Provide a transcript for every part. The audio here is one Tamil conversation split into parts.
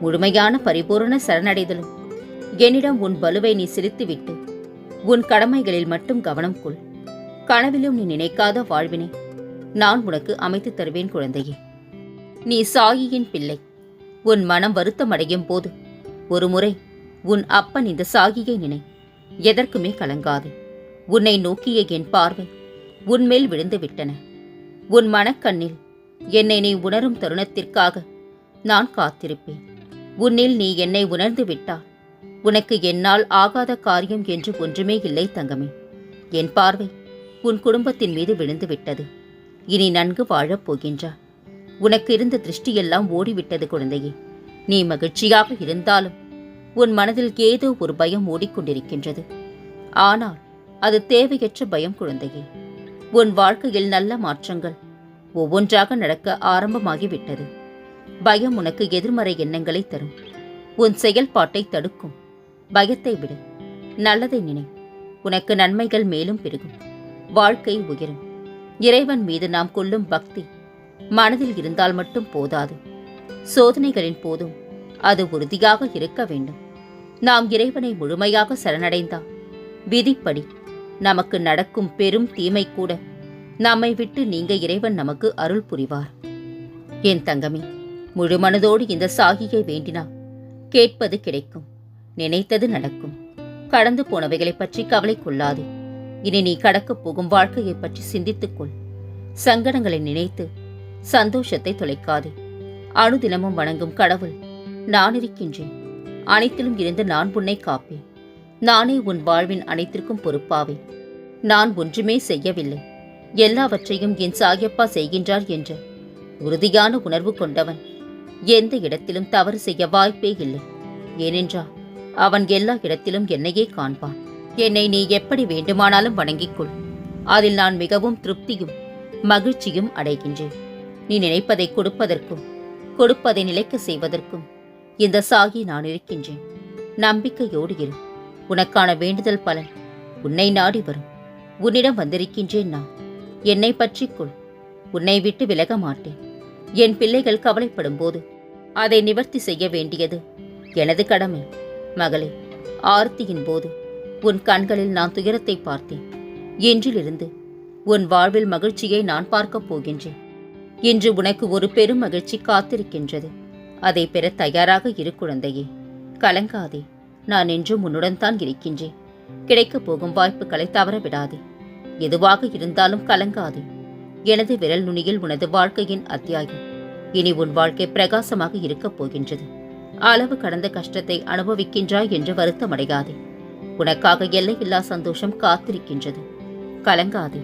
முழுமையான பரிபூரண சரணடைதலும். என்னிடம் உன் பலுவை நீ சிரித்துவிட்டு உன் கடமைகளில் மட்டும் கவனம் கொள். கனவிலும் நீ நினைக்காத வாழ்வினை நான் உனக்கு அமைத்துத் தருவேன் குழந்தையே. நீ சாயியின் பிள்ளை. உன் மனம் வருத்தமடையும் போது ஒருமுறை உன் அப்பன் இந்த சாகியை நினை. எதற்குமே கலங்காது. உன்னை நோக்கிய என் பார்வை உன்மேல் விழுந்து விட்டன. உன் மனக்கண்ணில் என்னை நீ உணரும் தருணத்திற்காக நான் காத்திருப்பேன். உன்னில் நீ என்னை உணர்ந்து விட்டால் உனக்கு என்னால் ஆகாத காரியம் என்று ஒன்றுமே இல்லை தங்கமே. என் பார்வை உன் குடும்பத்தின் மீது விழுந்து விட்டது. இனி நன்கு வாழப் போகின்றாய் உனக்கு இருந்த திருஷ்டியெல்லாம் ஓடிவிட்டது குழந்தையே. நீ மகிழ்ச்சியாக இருந்தாலும் உன் மனதில் ஏதோ ஒரு பயம் ஓடிக்கொண்டிருக்கின்றது. ஆனால் அது தேவையற்ற பயம் குழந்தையே. உன் வாழ்க்கையில் நல்ல மாற்றங்கள் ஒவ்வொன்றாக நடக்க ஆரம்பமாகிவிட்டது. பயம் உனக்கு எதிர்மறை எண்ணங்களை தரும். உன் செயல்பாட்டை தடுக்கும். பயத்தை விடு. நல்லதை நினை. உனக்கு நன்மைகள் மேலும் பெருகும். வாழ்க்கை உயரும். இறைவன் மீது நாம் கொள்ளும் பக்தி மனதில் இருந்தால் மட்டும் போதாது. சோதனைகளின் போதும் அது உறுதியாக இருக்க வேண்டும். நாம் இறைவனை முழுமையாக சரணடைந்தால் விதிப்படி நமக்கு நடக்கும் பெரும் தீமை கூட நம்மை விட்டு நீங்க இறைவன் நமக்கு அருள் புரிவார். என் தங்கமே முழு மனதோடு இந்த சாகியை வேண்டினா? கேட்பது கிடைக்கும். நினைத்தது நடக்கும். கடந்து போனவைகளைப் பற்றி கவலை கொள்ளாதே. இனி நீ கடக்கப் போகும் வாழ்க்கையைப் பற்றி சிந்தித்துக்கொள் சங்கடங்களை நினைத்து சந்தோஷத்தை தொலைக்காதே. அணுதினமும் வணங்கும் கடவுள் நான் இருக்கின்றேன். அனைத்திலும் இருந்து நான் உன்னை காப்பேன். நானே உன் வாழ்வின் அனைத்திற்கும் பொறுப்பாவேன் நான் ஒன்றுமே செய்யவில்லை. எல்லாவற்றையும் என் சாகியப்பா செய்கின்றார் என்ற உறுதியான உணர்வு கொண்டவன் எந்த இடத்திலும் தவறு செய்ய வாய்ப்பே இல்லை. ஏனென்றால் அவன் எல்லா இடத்திலும் என்னையே காண்பான். என்னை நீ எப்படி வேண்டுமானாலும் வணங்கிக் கொள் அதில் நான் மிகவும் திருப்தியும் மகிழ்ச்சியும் அடைகின்றேன். நீ நினைப்பதை கொடுப்பதற்கும் கொடுப்பதை நிலைக்க செய்வதற்கும் இந்த சாகி நான் இருக்கின்றேன். நம்பிக்கையோடு இரு. உனக்கான வேண்டுதல் பலன் உன்னை நாடி வரும். உன்னிடம் வந்திருக்கின்றேன் நான். என்னை பற்றிக்கொள் உன்னை விட்டு விலக மாட்டேன். என் பிள்ளைகள் கவலைப்படும் போது அதை நிவர்த்தி செய்ய வேண்டியது எனது கடமை. மகளே ஆர்த்தியின் போது உன் கண்களில் நான் துயரத்தை பார்த்தேன். இன்றிலிருந்து உன் வாழ்வில் மகிழ்ச்சியை நான் பார்க்கப் போகின்றேன். இன்று உனக்கு ஒரு பெரும் மகிழ்ச்சி காத்திருக்கின்றது. அதை பெற தயாராக இரு குழந்தையே. கலங்காதே நான் என்றும் உன்னுடன் தான் இருக்கின்றேன். கிடைக்கப் போகும் வாய்ப்புகளை தவற விடாதே. எதுவாக இருந்தாலும் கலங்காதே. எனது விரல் நுனியில் உனது வாழ்க்கையின் அத்தியாயம். இனி உன் வாழ்க்கை பிரகாசமாக இருக்கப் போகின்றது. அளவு கடந்த கஷ்டத்தை அனுபவிக்கின்றாய் என்று வருத்தமடையாதே. உனக்காக எல்லையில்லா சந்தோஷம் காத்திருக்கின்றது. கலங்காதே.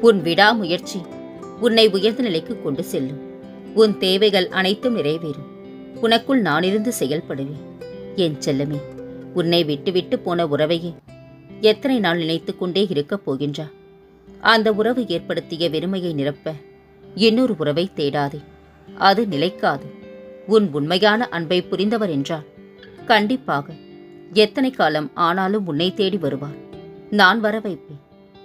உன் விடாமுயற்சி உன்னை உயர்ந்த நிலைக்கு கொண்டு செல்லும். உன் தேவைகள் அனைத்தும் நிறைவேறும். உனக்குள் நானிருந்து செயல்படுவேன். என் செல்லமே உன்னை விட்டுவிட்டு போன உறவையே எத்தனை நாள் நினைத்துக் கொண்டே இருக்கப் போகின்றா? அந்த உறவு ஏற்படுத்திய வெறுமையை நிரப்ப இன்னொரு உறவை தேடாதே. அது நிலைக்காது. உன் உண்மையான அன்பை புரிந்தவர் என்றால் கண்டிப்பாக. எத்தனை காலம் ஆனாலும் உன்னை தேடி வருவார். நான் வர வைப்பேன்.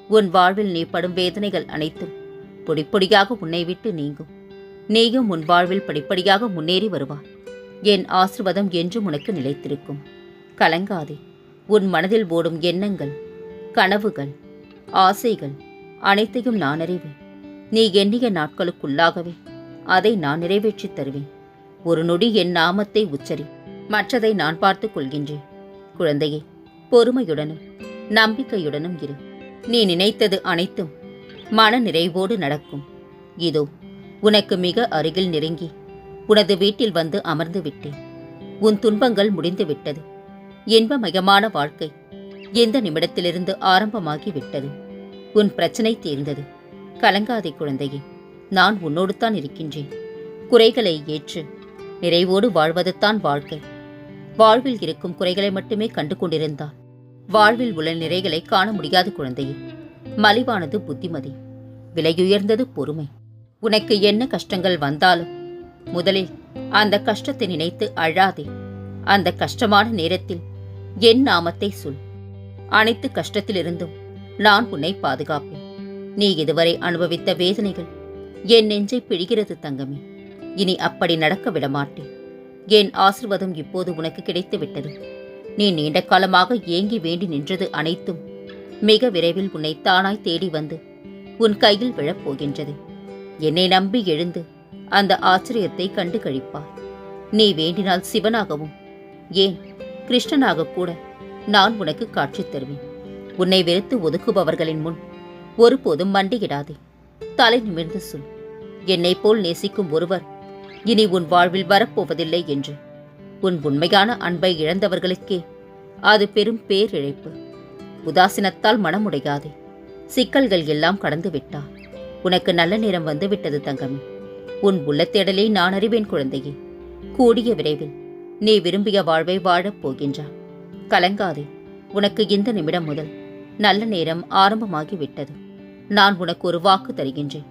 உன் வாழ்வில் நீ படும் வேதனைகள் அனைத்தும் பொடிப்பொடியாக உன்னை விட்டு நீங்கும். நீயும் உன் வாழ்வில் படிப்படியாக முன்னேறி வருவார் என் ஆசிர்வாதம் என்றும் உனக்கு நிலைத்திருக்கும். கலங்காதே. உன் மனதில் ஓடும் எண்ணங்கள் கனவுகள் ஆசைகள் அனைத்தையும் நான் அறிவேன். நீ எண்ணிய நாட்களுக்குள்ளாகவே அதை நான் நிறைவேற்றித் தருவேன். ஒரு நொடி என் நாமத்தை உச்சரி. மற்றதை நான் பார்த்துக் கொள்கின்றேன். குழந்தையே பொறுமையுடனும் நம்பிக்கையுடனும் இரு. நீ நினைத்தது அனைத்தும் மன நிறைவோடு நடக்கும். இதோ உனக்கு மிக அருகில் நெருங்கி உனது வீட்டில் வந்து அமர்ந்து விட்டேன். உன் துன்பங்கள் முடிந்து விட்டது. இன்பமயமான வாழ்க்கை எந்த நிமிடத்திலிருந்து ஆரம்பமாகி விட்டது? உன் பிரச்சனை தீர்ந்தது. கலங்காதே குழந்தையே நான் உன்னோடு தான் இருக்கின்றேன். குறைகளை ஏற்று நிறைவோடு வாழ்வதுதான் வாழ்க்கை. வாழ்வில் இருக்கும் குறைகளை மட்டுமே கண்டு கொண்டிருந்தால் வாழ்வில் உள்ள நிறைகளை காண முடியாத குழந்தையே மலிவானது புத்திமதி விலையுயர்ந்தது பொறுமை. உனக்கு என்ன கஷ்டங்கள் வந்தாலும் முதலில் அந்த கஷ்டத்தை நினைத்து அழாதே. அந்த கஷ்டமான நேரத்தில் என் நாமத்தை சொல். அனைத்து கஷ்டத்திலிருந்தும் நான் உன்னை பாதுகாப்பேன். நீ இதுவரை அனுபவித்த வேதனைகள் என் நெஞ்சை பிழிகிறது தங்கமே. இனி அப்படி நடக்க விடமாட்டேன். என் ஆசிர்வாதம் இப்போது உனக்கு கிடைத்து விட்டது நீ நீண்ட காலமாக ஏங்கி வேண்டி நின்றது அனைத்தும் மிக விரைவில் உன்னை தானாய் தேடி வந்து உன் கையில் விழப்போகின்றது. என்னை நம்பி எழுந்து அந்த ஆச்சரியத்தை கண்டு கழிப்பார் நீ வேண்டினால் சிவனாகவும் ஏன் கிருஷ்ணனாக கூட நான் உனக்கு காட்சி தருவேன். உன்னை வெறுத்து ஒதுக்குபவர்களின் முன் ஒருபோதும் மண்டியிடாதே. தலை நிமிர்ந்து சொல். என்னைப் போல் நேசிக்கும் ஒருவர். இனி உன் வாழ்வில் வரப்போவதில்லை என்று. உன் உண்மையான அன்பை இழந்தவர்களுக்கே. அது பெரும் பேரிழைப்பு. உதாசீனத்தால் மனமுடையாதே. சிக்கல்கள் எல்லாம் கடந்து விட்டா உனக்கு நல்ல நேரம் வந்து விட்டது தங்கமே. உன் உள்ளத்தேடலை நான் அறிவேன் குழந்தையே. கூடிய விரைவில் நீ விரும்பிய வாழ்வை வாழப் போகின்றா. கலங்காதே. உனக்கு இந்த நிமிடம் முதல் நல்ல நேரம் ஆரம்பமாகி விட்டது நான் உனக்கு ஒரு வாக்கு தருகின்றேன்.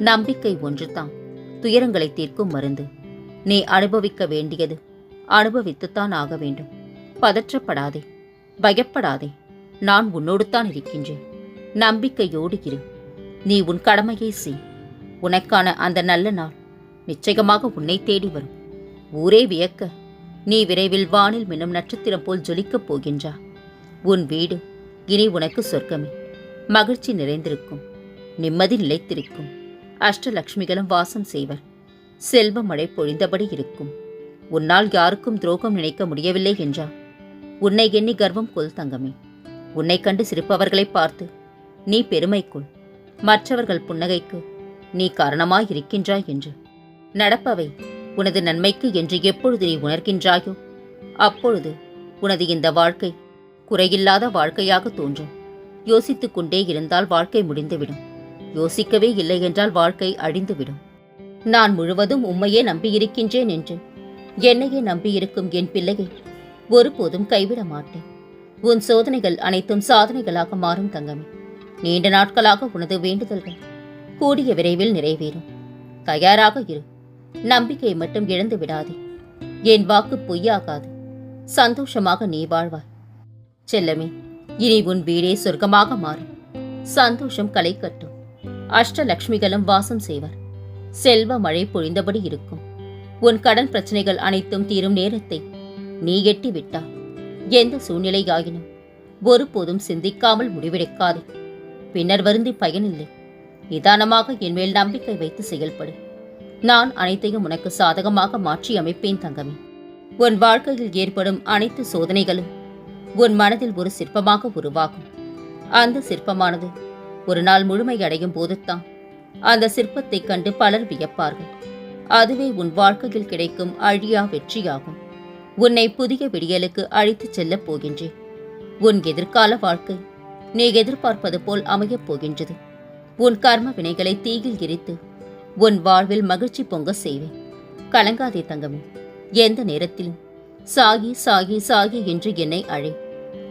நம்பிக்கை ஒன்றுதான். துயரங்களை தீர்க்கும் மருந்து. நீ அனுபவிக்க வேண்டியது அனுபவித்துத்தான் ஆக வேண்டும். பதற்றப்படாதே பயப்படாதே. நான் உன்னோடு தான் இருக்கின்றேன். நம்பிக்கையோடு இரு. நீ உன் கடமையை செய். உனக்கான அந்த நல்ல நாள் நிச்சயமாக உன்னை தேடி வரும். ஊரே வியக்க. நீ விரைவில் வானில் மின்னும் நட்சத்திரம் போல் ஜொலிக்கப் போகின்றா. உன் வீடு இனி உனக்கு சொர்க்கமே. மகிழ்ச்சி நிறைந்திருக்கும். நிம்மதி நிலைத்திருக்கும். அஷ்டலக்ஷ்மிகளும் வாசம் செய்வர். செல்வ மழை பொழிந்தபடி இருக்கும். உன்னால் யாருக்கும் துரோகம் நினைக்க முடியவில்லை என்றா உன்னை எண்ணி கர்வம் கொள் தங்கமே. உன்னை கண்டு சிரிப்பவர்களை பார்த்து நீ பெருமை கொள் மற்றவர்கள் புன்னகைக்கு நீ காரணமாய் இருக்கின்றாய் என்று. நடப்பவை உனது நன்மைக்கு என்று எப்பொழுது நீ உணர்கின்றாயோ அப்பொழுது உனது இந்த வாழ்க்கை குறையில்லாத வாழ்க்கையாக தோன்றும். யோசித்துக் கொண்டே இருந்தால் வாழ்க்கை முடிந்துவிடும். யோசிக்கவே இல்லை என்றால் வாழ்க்கை அழிந்துவிடும். நான் முழுவதும் உம்மையே நம்பியிருக்கின்றேன் என்று என்னையே நம்பியிருக்கும் என் பிள்ளையை ஒருபோதும் கைவிட மாட்டேன். உன் சோதனைகள் அனைத்தும் சாதனைகளாக மாறும் தங்கமே. நீண்ட நாட்களாக உனது வேண்டுதல்கள் கூடிய விரைவில் நிறைவேறும். தயாராக இரு. நம்பிக்கையை மட்டும் இழந்து விடாதே. என் வாக்கு பொய்யாகாது. சந்தோஷமாக நீ வாழ்வாய். செல்லமே இனி உன் வீடே சொர்க்கமாக மாறும். சந்தோஷம் களை கட்டும். அஷ்டலக்ஷ்மிகளும் வாசம் செய்வர். செல்வ மழை பொழிந்தபடி இருக்கும். உன் கடன் பிரச்சனைகள் அனைத்தும் தீரும் நேரத்தை நீ எட்டி விட்டா எந்த சூழ்நிலையாயினும் ஒருபோதும் சிந்திக்காமல் முடிவெடுக்காதே. பின்னர் வருந்தி பயனில்லை. நிதானமாக என் மேல் நம்பிக்கை வைத்து செயல்படு. நான் அனைத்தையும் உனக்கு சாதகமாக மாற்றி அமைப்பேன் தங்கமே. உன் வாழ்க்கையில் ஏற்படும் அனைத்து சோதனைகளும் உன் மனதில் ஒரு சிற்பமாக உருவாகும். அந்த சிற்பமானது ஒரு நாள் முழுமையடையும் போதுதான் அந்த சிற்பத்தைக் கண்டு பலர் வியப்பார்கள். அதுவே உன் வாழ்க்கையில் கிடைக்கும் அழியா வெற்றியாகும். உன்னை புதிய விடியலுக்கு அழைத்துச் செல்லப் போகின்றேன். உன் எதிர்கால வாழ்க்கை நீ எதிர்பார்ப்பது போல் அமையப் போகின்றது. உன் கர்ம வினைகளை தீயில் எரித்து உன் வாழ்வில் மகிழ்ச்சி பொங்க செய்வேன். கலங்காதே தங்கமே எந்த நேரத்திலும் சாகி சாகி சாகி என்று என்னை அழை.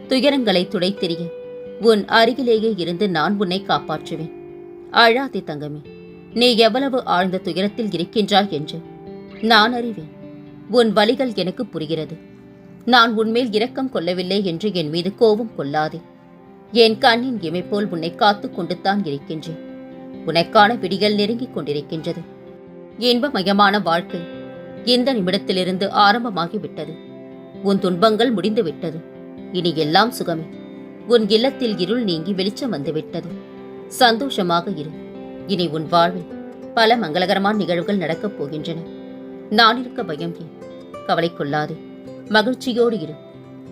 துயரங்களை துடைத்தெறிய உன் அருகிலேயே இருந்து நான் உன்னை காப்பாற்றுவேன். அழாதே தங்கமே நீ எவ்வளவு ஆழ்ந்த துயரத்தில் இருக்கின்றாய் என்று நான் அறிவேன். உன் வழிகள் எனக்கு புரிகிறது. நான் உன்மேல் இரக்கம் கொள்ளவில்லை என்று என் மீது கோபம் கொள்ளாதே. என் கண்ணின் இமை போல் உன்னை காத்துக் கொண்டுதான் இருக்கின்றேன். உனக்கான விடிகள் நெருங்கிக் கொண்டிருக்கின்றது. இன்பமயமான வாழ்க்கை இந்த நிமிடத்திலிருந்து ஆரம்பமாகிவிட்டது. உன் துன்பங்கள் முடிந்துவிட்டது. இனி எல்லாம் சுகமே. உன் இல்லத்தில் இருள் நீங்கி வெளிச்சம் வந்துவிட்டது. சந்தோஷமாக இரு. இனி உன் வாழ்வில் பல மங்களகரமான நிகழ்வுகள் நடக்கப் போகின்றன. நான் இருக்க பயம் ஏன்? கவலை கொள்ளாதே மகிழ்ச்சியோடு இரு.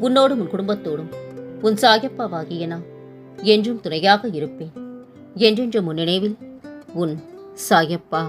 உன்னோடும் உன் குடும்பத்தோடும். உன் சாயப்பாவாகிய நான் என்றும் துணையாக இருப்பேன். என்றென்று முன் நினைவில் உன் சாயப்பா.